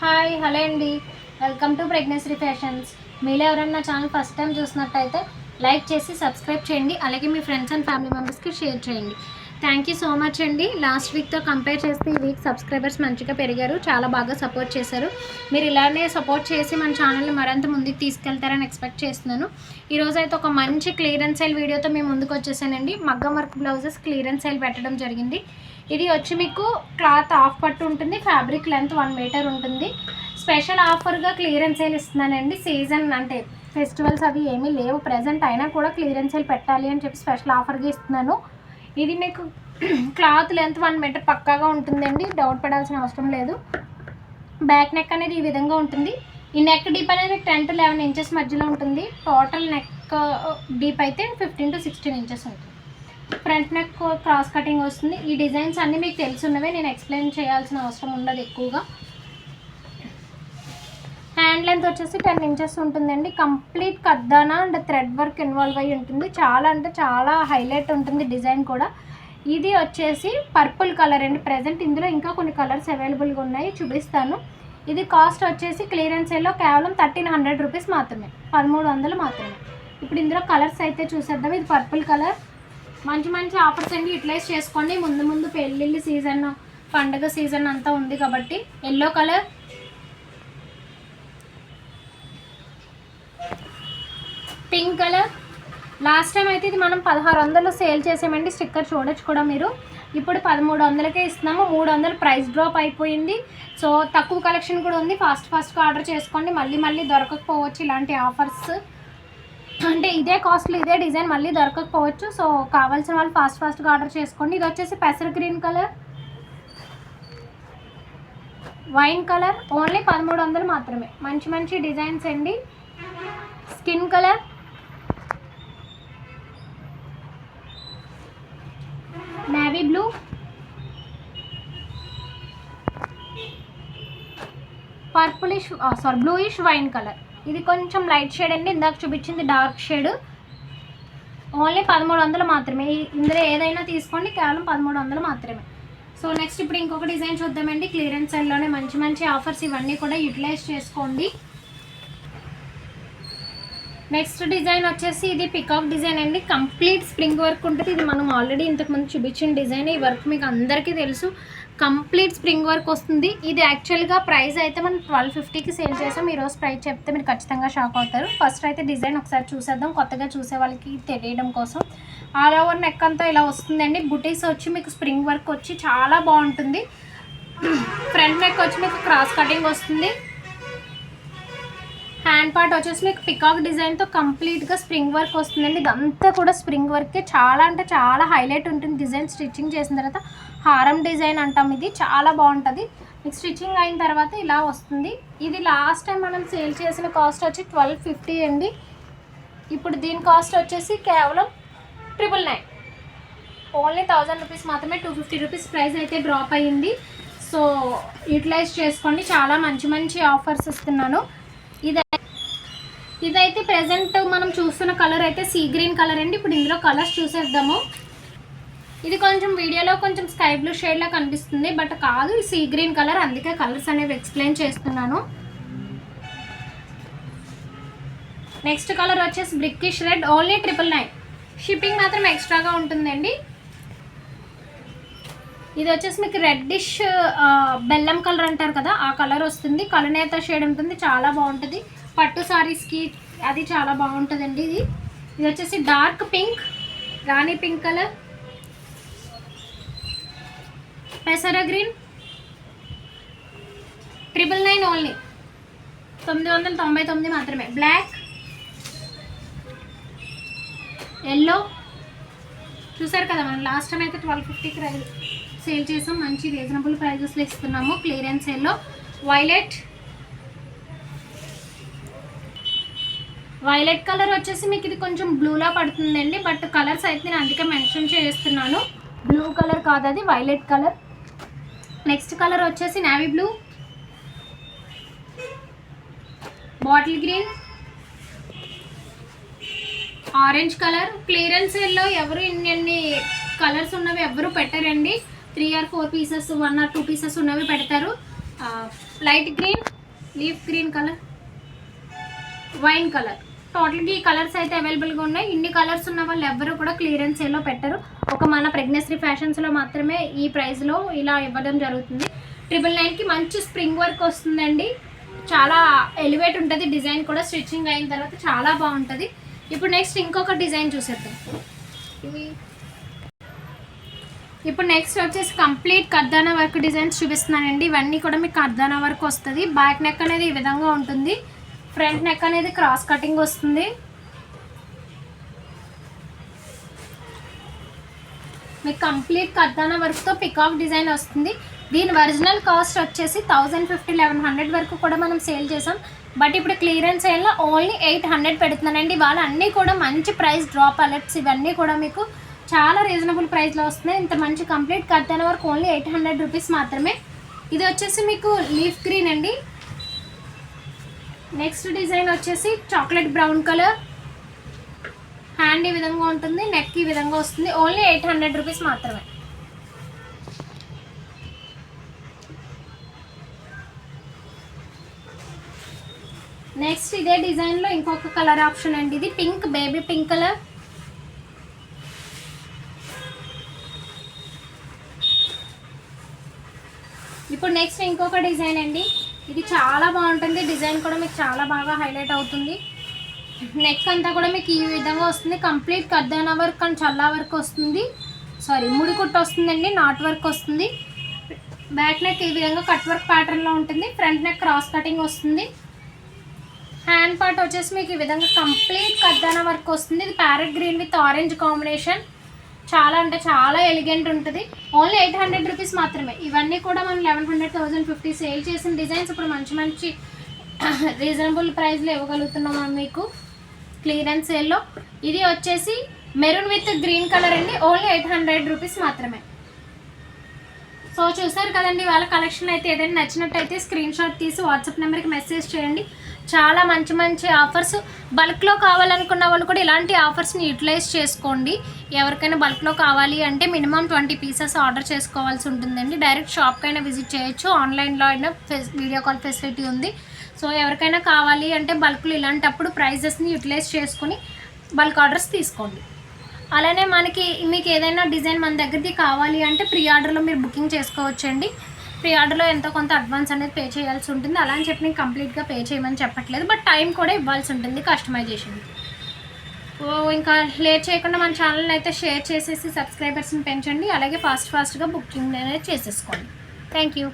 Hi hello అండి. Welcome to pregnancy fashions. మీలో ఎవరైనా ఛానల్ ఫస్ట్ టైం చూసినట్టయితే లైక్ చేసి సబ్స్క్రైబ్ చేయండి. అలాగే మీ ఫ్రెండ్స్ అండ్ ఫ్యామిలీ మెంబర్స్కి షేర్ చేయండి. థ్యాంక్ యూ సో మచ్ అండి. లాస్ట్ వీక్తో కంపేర్ చేస్తే ఈ వీక్ సబ్స్క్రైబర్స్ మంచిగా పెరిగారు. చాలా బాగా సపోర్ట్ చేశారు. మీరు ఇలానే సపోర్ట్ చేసి మన ఛానల్ని మరింత ముందుకు తీసుకెళ్తారని ఎక్స్పెక్ట్ చేస్తున్నాను. ఈరోజు అయితే ఒక మంచి క్లియరెన్స్ సేల్ వీడియోతో మేము ముందుకు వచ్చేసానండి. మగ్గం వర్క్ బ్లౌజెస్ క్లియరెన్స్ సేల్ పెట్టడం జరిగింది. ఇది వచ్చి మీకు క్లాత్ ఆఫ్ పట్టు ఉంటుంది ఫ్యాబ్రిక్ లెంత్ వన్ మీటర్ ఉంటుంది. స్పెషల్ ఆఫర్గా క్లియరెన్స్ సేల్ ఇస్తున్నానండి. సీజన్ అంటే ఫెస్టివల్స్ అవి ఏమీ లేవు. ప్రజెంట్ అయినా కూడా క్లియరెన్స్ సేల్ పెట్టాలి అని చెప్పి స్పెషల్ ఆఫర్గా ఇస్తున్నాను. ఇది మీకు క్లాత్ లెంత్ వన్ మీటర్ పక్కాగా ఉంటుందండి. డౌట్ పడాల్సిన అవసరం లేదు. బ్యాక్ నెక్ అనేది ఈ విధంగా ఉంటుంది. ఈ నెక్ డీప్ అనేది టెన్ టు లెవెన్ ఇంచెస్ మధ్యలో ఉంటుంది. టోటల్ నెక్ డీప్ అయితే ఫిఫ్టీన్ టు సిక్స్టీన్ ఇంచెస్ ఉంటుంది. ఫ్రంట్ నెక్ క్రాస్ కటింగ్ వస్తుంది. ఈ డిజైన్స్ అన్నీ మీకు తెలుసున్నవే నేను ఎక్స్ప్లెయిన్ చేయాల్సిన అవసరం ఉండదు ఎక్కువగా. హ్యాండ్ లెంత్ వచ్చేసి టెన్ ఇంచెస్ ఉంటుందండి. కంప్లీట్ కద్దానా అండ్ థ్రెడ్ వర్క్ ఇన్వాల్వ్ అయ్యి ఉంటుంది. చాలా అంటే చాలా హైలైట్ ఉంటుంది డిజైన్ కూడా. ఇది వచ్చేసి పర్పుల్ కలర్ అండి. ప్రజెంట్ ఇందులో ఇంకా కొన్ని కలర్స్ అవైలబుల్గా ఉన్నాయి. చూపిస్తాను. ఇది కాస్ట్ వచ్చేసి క్లియరెన్స్ సేల్లో కేవలం థర్టీన్ హండ్రెడ్ రూపీస్ మాత్రమే. పదమూడు వందలు మాత్రమే. ఇప్పుడు ఇందులో కలర్స్ అయితే చూసేద్దాం. ఇది పర్పుల్ కలర్ మంచి మంచి ఆఫర్స్ అన్ని యూటిలైజ్ చేసుకోండి. ముందు ముందు పెళ్ళిళ్ళు సీజన్ పండగ సీజన్ అంతా ఉంది కాబట్టి yellow colour. Pink colour. Last time అయితే ఇది మనం పదహారు వందలు సేల్ చేసామండి. స్టిక్కర్ చూడొచ్చు కూడా మీరు. ఇప్పుడు పదమూడు వందలకే ఇస్తున్నాము. మూడు వందలు ప్రైస్ డ్రాప్ అయిపోయింది. సో తక్కువ కలెక్షన్ కూడా ఉంది. ఫాస్ట్ ఫాస్ట్గా ఆర్డర్ చేసుకోండి. మళ్ళీ మళ్ళీ దొరకకపోవచ్చు ఇలాంటి ఆఫర్స్. అంటే ఇదే కాస్ట్లో ఇదే డిజైన్ మళ్ళీ దొరకకపోవచ్చు. సో కావాల్సిన వాళ్ళు ఫాస్ట్ ఫాస్ట్గా ఆర్డర్ చేసుకోండి. ఇది వచ్చేసి పెసర green colour wine colour only పదమూడు వందలు మాత్రమే. మంచి మంచి డిజైన్స్ అండి. Skin colour navy blue purplish sorry bluish wine colour ఇది కొంచెం లైట్ షేడ్ అండి. ఇందాక చూపించింది డార్క్ షేడ్ ఓన్లీ పదమూడు వందలు మాత్రమే. ఇందులో ఏదైనా తీసుకోండి కేవలం పదమూడు వందలు మాత్రమే. సో నెక్స్ట్ ఇప్పుడు ఇంకొక డిజైన్ చూద్దామండి. క్లియరెన్స్ సెల్లోనే మంచి మంచి ఆఫర్స్ ఇవన్నీ కూడా యూటిలైజ్ చేసుకోండి. నెక్స్ట్ డిజైన్ వచ్చేసి ఇది పికాక్ డిజైన్ అండి. కంప్లీట్ స్ప్రింగ్ వర్క్ ఉంటుంది. ఇది మనం ఆల్రెడీ ఇంతకుముందు చూపించిన డిజైన్ ఈ వర్క్ మీకు అందరికీ తెలుసు. కంప్లీట్ స్ప్రింగ్ వర్క్ వస్తుంది. ఇది యాక్చువల్గా ప్రైస్ అయితే మనం ట్వెల్వ్ ఫిఫ్టీకి సేల్ చేసాం. ఈరోజు ప్రైస్ చెప్తే మీరు ఖచ్చితంగా షాక్ అవుతారు. ఫస్ట్ అయితే డిజైన్ ఒకసారి చూసేద్దాం. కొత్తగా చూసే వాళ్ళకి తెలియడం కోసం. ఆల్ ఓవర్ నెక్ అంతా ఇలా వస్తుందండి. బుటీస్ వచ్చి మీకు స్ప్రింగ్ వర్క్ వచ్చి చాలా బాగుంటుంది. ఫ్రంట్ నెక్ వచ్చి మీకు క్రాస్ కటింగ్ వస్తుంది. హ్యాండ్ పార్ట్ వచ్చేసి మీకు పికాక్ డిజైన్తో కంప్లీట్గా స్ప్రింగ్ వర్క్ వస్తుందండి. ఇదంతా కూడా స్ప్రింగ్ వర్కే. చాలా అంటే చాలా హైలైట్ ఉంటుంది డిజైన్. స్టిచ్చింగ్ చేసిన తర్వాత హారం డిజైన్ అంటాం ఇది. చాలా బాగుంటుంది. మీకు స్టిచ్చింగ్ అయిన తర్వాత ఇలా వస్తుంది. ఇది లాస్ట్ టైం మనం సేల్ చేసిన కాస్ట్ వచ్చి ట్వెల్వ్ ఫిఫ్టీ అండి. ఇప్పుడు దీని కాస్ట్ వచ్చేసి కేవలం triple nine. Only thousand rupees మాత్రమే టూ ఫిఫ్టీ రూపీస్ ప్రైస్ అయితే డ్రాప్ అయ్యింది. సో యూటిలైజ్ చేసుకోండి. చాలా మంచి మంచి ఆఫర్స్ ఇస్తున్నాను. ఇదైతే ప్రెసెంట్ మనం చూస్తున్న కలర్ అయితే సీ గ్రీన్ కలర్ అండి. ఇప్పుడు ఇందులో కలర్స్ చూసేద్దాము. ఇది కొంచెం వీడియోలో కొంచెం స్కై బ్లూ షేడ్లా కనిపిస్తుంది. బట్ కాదు సీ గ్రీన్ కలర్ అందుకే కలర్స్ అనేవి ఎక్స్ప్లెయిన్ చేస్తున్నాను. నెక్స్ట్ కలర్ వచ్చేసి brickish red only triple nine shipping మాత్రం ఎక్స్ట్రాగా ఉంటుందండి. ఇది వచ్చేసి మీకు రెడ్డిష్ బెల్లం కలర్ అంటారు కదా ఆ కలర్ వస్తుంది. కలనేత షేడ్ ఉంటుంది చాలా బాగుంటుంది. పట్టు సారీస్కి అది చాలా బాగుంటుందండి ఇది. ఇది వచ్చేసి డార్క్ పింక్ రాణి పింక్ కలర్ పెసర గ్రీన్ ట్రిపుల్ నైన్ ఓన్లీ తొమ్మిది వందల తొంభై తొమ్మిది మాత్రమే. బ్లాక్ ఎల్లో చూసారు కదా మనం లాస్ట్ టైం అయితే ట్వెల్వ్ ఫిఫ్టీకి సేల్ చేసాం మంచి రీజనబుల్ ప్రైజెస్లో ఇస్తున్నాము క్లియరెన్స్ సేల్లో వైలెట్ వైలెట్ కలర్ వచ్చేసి మీకు ఇది కొంచెం బ్లూలా పడుతుందండి బట్ కలర్స్ అయితే నేను అందుకే మెన్షన్ చేస్తున్నాను. బ్లూ కలర్ కాదు అది వైలెట్ కలర్ నెక్స్ట్ కలర్ వచ్చేసి navy blue bottle green orange colour clearance సేల్లో ఎవరు ఇన్ని కలర్స్ ఉన్నవి ఎవరు పెట్టరండి. Three or four pieces one or two pieces ఉన్నవి పెడతారు. Light green leaf green colour wine colour. టోటల్గా ఈ కలర్స్ అయితే అవైలబుల్గా ఉన్నాయి. ఇన్ని కలర్స్ ఉన్న వాళ్ళు ఎవ్వరు కూడా క్లియరెన్స్ ఏలో పెట్టరు. ఒక మన ప్రెగ్నెన్సీ ఫ్యాషన్స్లో మాత్రమే ఈ ప్రైస్లో ఇలా ఇవ్వడం జరుగుతుంది. ట్రిపుల్ నైన్కి మంచి స్ప్రింగ్ వర్క్ వస్తుందండి. చాలా ఎలివేట్ ఉంటుంది. డిజైన్ కూడా స్టిచ్చింగ్ అయిన తర్వాత చాలా బాగుంటుంది. ఇప్పుడు నెక్స్ట్ ఇంకొక డిజైన్ చూసేద్దాం. ఇవి ఇప్పుడు నెక్స్ట్ వచ్చేసి కంప్లీట్ కర్దానా వర్క్ డిజైన్స్ చూపిస్తున్నానండి. ఇవన్నీ కూడా మీకు కర్దానా వర్క్ వస్తుంది. బ్యాక్ నెక్ అనేది ఈ విధంగా ఉంటుంది. ఫ్రంట్ నెక్ అనేది క్రాస్ కటింగ్ వస్తుంది. మీకు కంప్లీట్ కర్దానా వర్క్తో పికాక్ డిజైన్ వస్తుంది. దీని ఒరిజినల్ కాస్ట్ వచ్చేసి థౌజండ్ ఫిఫ్టీ లెవెన్ హండ్రెడ్ వరకు కూడా మనం సేల్ చేసాం. బట్ ఇప్పుడు క్లియరెన్స్ సేల్లో ఓన్లీ ఎయిట్ హండ్రెడ్ పెడుతున్నానండి. వాళ్ళు అన్నీ కూడా మంచి ప్రైస్ డ్రాప్ అలర్ట్స్ ఇవన్నీ కూడా మీకు చాలా రీజనబుల్ ప్రైస్లో వస్తున్నాయి. ఇంత మంచి కంప్లీట్ కర్తన వరకు ఓన్లీ ఎయిట్ హండ్రెడ్ రూపీస్ మాత్రమే. ఇది వచ్చేసి మీకు లీఫ్ గ్రీన్ అండి. నెక్స్ట్ డిజైన్ వచ్చేసి చాక్లెట్ బ్రౌన్ కలర్ హ్యాండ్ ఈ విధంగా ఉంటుంది నెక్ ఈ విధంగా వస్తుంది. ఓన్లీ ఎయిట్ హండ్రెడ్ రూపీస్ మాత్రమే. నెక్స్ట్ ఇదే డిజైన్లో ఇంకొక కలర్ ఆప్షన్ అండి. ఇది పింక్ బేబీ పింక్ కలర్ ఇప్పుడు నెక్స్ట్ ఇంకొక డిజైన్ అండి. ఇది చాలా బాగుంటుంది. డిజైన్ కూడా మీకు చాలా బాగా హైలైట్ అవుతుంది. నెక్ అంతా కూడా మీకు ఈ విధంగా వస్తుంది. కంప్లీట్ కర్దానా వర్క్ అండ్ చల్లా వర్క్ వస్తుంది. సారీ ముడి కుట్టు వస్తుందండి. నాట్ వర్క్ వస్తుంది. బ్యాక్ నెక్ ఈ విధంగా కట్ వర్క్ ప్యాటర్న్లో ఉంటుంది. ఫ్రంట్ నెక్ క్రాస్ కటింగ్ వస్తుంది. హ్యాండ్ పార్ట్ వచ్చేసి మీకు ఈ విధంగా కంప్లీట్ కర్దానా వర్క్ వస్తుంది. ఇది parrot green with orange combination చాలా అంటే చాలా ఎలిగెంట్ ఉంటుంది. ఓన్లీ ఎయిట్ హండ్రెడ్ రూపీస్ మాత్రమే. ఇవన్నీ కూడా మనం eleven hundred thousand fifty sale చేసిన డిజైన్స్ ఇప్పుడు మంచి మంచి రీజనబుల్ ప్రైస్లో ఇవ్వగలుగుతున్నాం మనం మీకు. క్లియరెన్స్ సేల్లో ఇది వచ్చేసి మెరూన్ విత్ గ్రీన్ కలర్ అండి. ఓన్లీ ఎయిట్ హండ్రెడ్ రూపీస్ మాత్రమే. సో చూసారు కదండి వాళ్ళ కలెక్షన్ అయితే ఏదైనా నచ్చినట్టయితే స్క్రీన్ షాట్ తీసి వాట్సాప్ నెంబర్కి మెసేజ్ చేయండి. చాలా మంచి మంచి ఆఫర్స్ బల్క్లో కావాలనుకున్న వాళ్ళు కూడా ఇలాంటి ఆఫర్స్ని యూటిలైజ్ చేసుకోండి. ఎవరికైనా బల్క్లో కావాలి అంటే మినిమం ట్వంటీ పీసెస్ ఆర్డర్ చేసుకోవాల్సి ఉంటుందండి. డైరెక్ట్ షాప్కైనా విజిట్ చేయొచ్చు. ఆన్లైన్లో అయినా ఫెస్ వీడియో కాల్ ఫెసిలిటీ ఉంది. సో ఎవరికైనా కావాలి అంటే బల్క్లు ఇలాంటప్పుడు ప్రైజెస్ని యూటిలైజ్ చేసుకొని బల్క్ ఆర్డర్స్ తీసుకోండి. అలానే మనకి మీకు ఏదైనా డిజైన్ మన దగ్గరది కావాలి అంటే ప్రీ ఆర్డర్లో మీరు బుకింగ్ చేసుకోవచ్చండి. ప్రీ ఆర్డర్లో ఎంతో కొంత అడ్వాన్స్ అనేది పే చేయాల్సి ఉంటుంది. అలా అని చెప్పి నేను కంప్లీట్గా పే చేయమని చెప్పట్లేదు. బట్ టైం కూడా ఇవ్వాల్సి ఉంటుంది కస్టమైజేషన్. ఓ ఇంకా లేట్ చేయకుండా మన ఛానల్ని అయితే షేర్ చేసేసి సబ్స్క్రైబర్స్ని పెంచండి. అలాగే ఫాస్ట్ ఫాస్ట్గా బుకింగ్ అనేది చేసేసుకోండి. Thank you